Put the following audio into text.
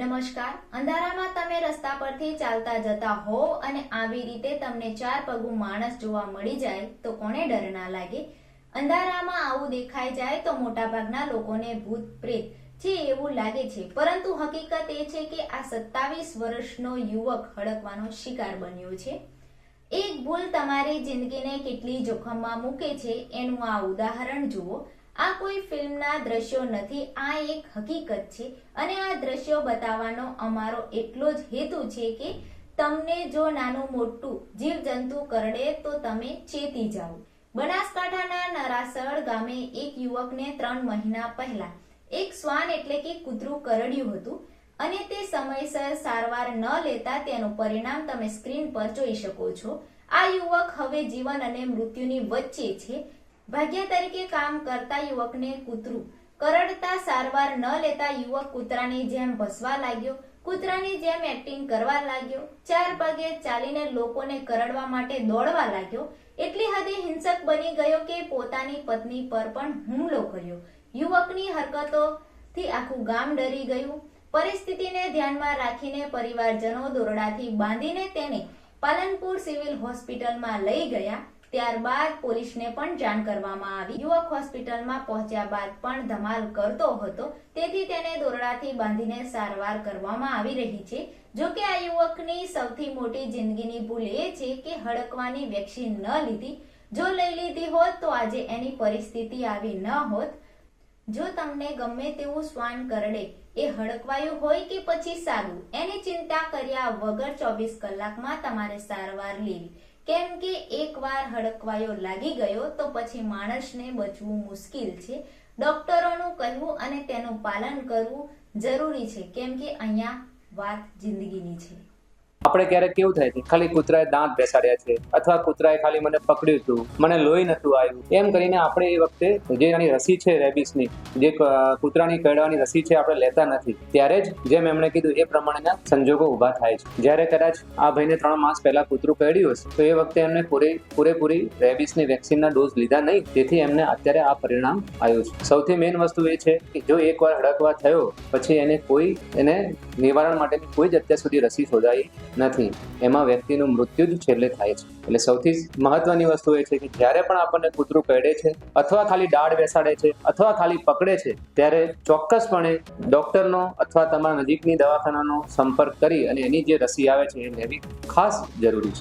નમસ્કાર, અંધારામાં તમે રસ્તા પરથી ચાલતા જતા હો અને આવી રીતે તમને ચાર પગું માણસ જોવા મળી જાય, તો કોને ડર ના લાગે? અંધારામાં આવું દેખાઈ જાય તો મોટાભાગના લોકોને ભૂત પ્રેત છે એવું લાગે છે. પરંતુ હકીકત એ છે કે આ સત્તાવીસ વર્ષનો યુવક હડકવાનો શિકાર બન્યો છે. એક ભૂલ તમારી જિંદગીને કેટલી જોખમમાં મૂકે છે, એનું આ ઉદાહરણ જુઓ. આ કોઈ ફિલ્મના દ્રશ્યો નથી, આ એક હકીકત છે. અને આ દ્રશ્યો બતાવવાનો અમારો એટલો જ હેતુ છે કે તમને જો નાનું મોટું જીવજંતુ કરડે તો તમે ચેતી જાઓ. બનાસકાંઠાના નરાસળ ગામે એક યુવકને ત્રણ મહિના પહેલા એક શ્વાન એટલે કે કૂતરું કરડ્યું હતું અને તે સમયસર સારવાર ન લેતા તેનું પરિણામ તમે સ્ક્રીન પર જોઈ શકો છો. આ યુવક હવે જીવન અને મૃત્યુની વચ્ચે છે. ભાગ્ય તરીકે કામ કરતા યુવકને કૂતરું. કરડતા સારવાર ન લેતા યુવક કૂતરાની જેમ ભસવા લાગ્યો, કૂતરાની જેમ એક્ટિંગ કરવા લાગ્યો, ચાર પગે ચાલીને લોકોને કરડવા માટે દોડવા લાગ્યો, એટલી હદે હિંસક બની ગયો કે પોતાની પત્ની પર પણ હુમલો કર્યો. યુવકની હરકતોથી આખું ગામ ડરી ગયું. પરિસ્થિતિને ધ્યાનમાં રાખીને પરિવારજનો દોરડાથી બાંધીને તેને પાલનપુર સિવિલ હોસ્પિટલમાં લઈ ગયા. ત્યારબાદ પોલીસને પણ જાણ કરવામાં આવી. યુવક હોસ્પિટલમાં પહોંચ્યા બાદ પણ ધમાલ કરતો હતો. તેથી તેને દોરડાથી બાંધીને સારવાર કરવામાં આવી રહી છે. જો કે આ યુવકની સૌથી મોટી જિંદગીની ભૂલ એ છે કે હડકવાની વેક્સિન ન લીધી. જો લઈ લીધી હોત તો આજે એની પરિસ્થિતિ આવી ન હોત. જો તમને ગમે તેવું શ્વાન કરડે, એ હડકવાયું હોય કે પછી સારું, એની ચિંતા કર્યા વગર ચોવીસ કલાકમાં તમારે સારવાર લેવી. કેમ કે એકવાર હડકવાયો લાગી ગયો, તો પછી માણસને બચવું મુશ્કેલ છે. ડોક્ટરોનું કહેવું અને તેનું પાલન કરવું જરૂરી છે, કેમ કે અહીંયા વાત જિંદગીની છે. આપણે ક્યારેક કેવું થાય છે, ખાલી કૂતરાએ દાંત બેસાડ્યા છે, અથવા કૂતરાએ ખાલી મને પકડ્યું હતું, મને લોહી નતું આવ્યું. એમ કરીને આપણે એ વખતે જે એની રસી છે રેબિસની જે કૂતરાની કરડવાની રસી છે આપણે લેતા નથી, ત્યારે જ જેમ એમણે કીધું એ પ્રમાણેના સંજોગો ઊભા થાય છે. જ્યારે કદાચ આ ભાઈને ત્રણ માસ પહેલા કૂતરું કરડ્યું હશે, તો એ વખતે એમને પૂરે, પૂરેપૂરી રેબિસની વેક્સિનના ડોઝ લીધા નહીં તેથી એમને અત્યારે આ પરિણામ આવ્યું છે. સૌથી મેઇન વસ્તુ એ છે કે જો એકવાર હડકવા થયો, પછી એને કોઈ, એને નિવારણ માટેની કોઈ જ અત્યાર સુધી રસી શોધાઈ નથી. એમાં વ્યક્તિનું મૃત્યુ જ છેલ્લે થાય છે. એટલે સૌથી મહત્વની વસ્તુ એ છે કે જ્યારે પણ આપણને કૂતરું કરડે છે, અથવા ખાલી દાઢ બેસાડે છે, અથવા ખાલી પકડે છે, ત્યારે ચોક્કસપણે ડોક્ટરનો અથવા તમારા નજીકની દવાખાનાનો સંપર્ક કરી અને એની જે રસી આવે છે એ લેવી ખાસ જરૂરી છે.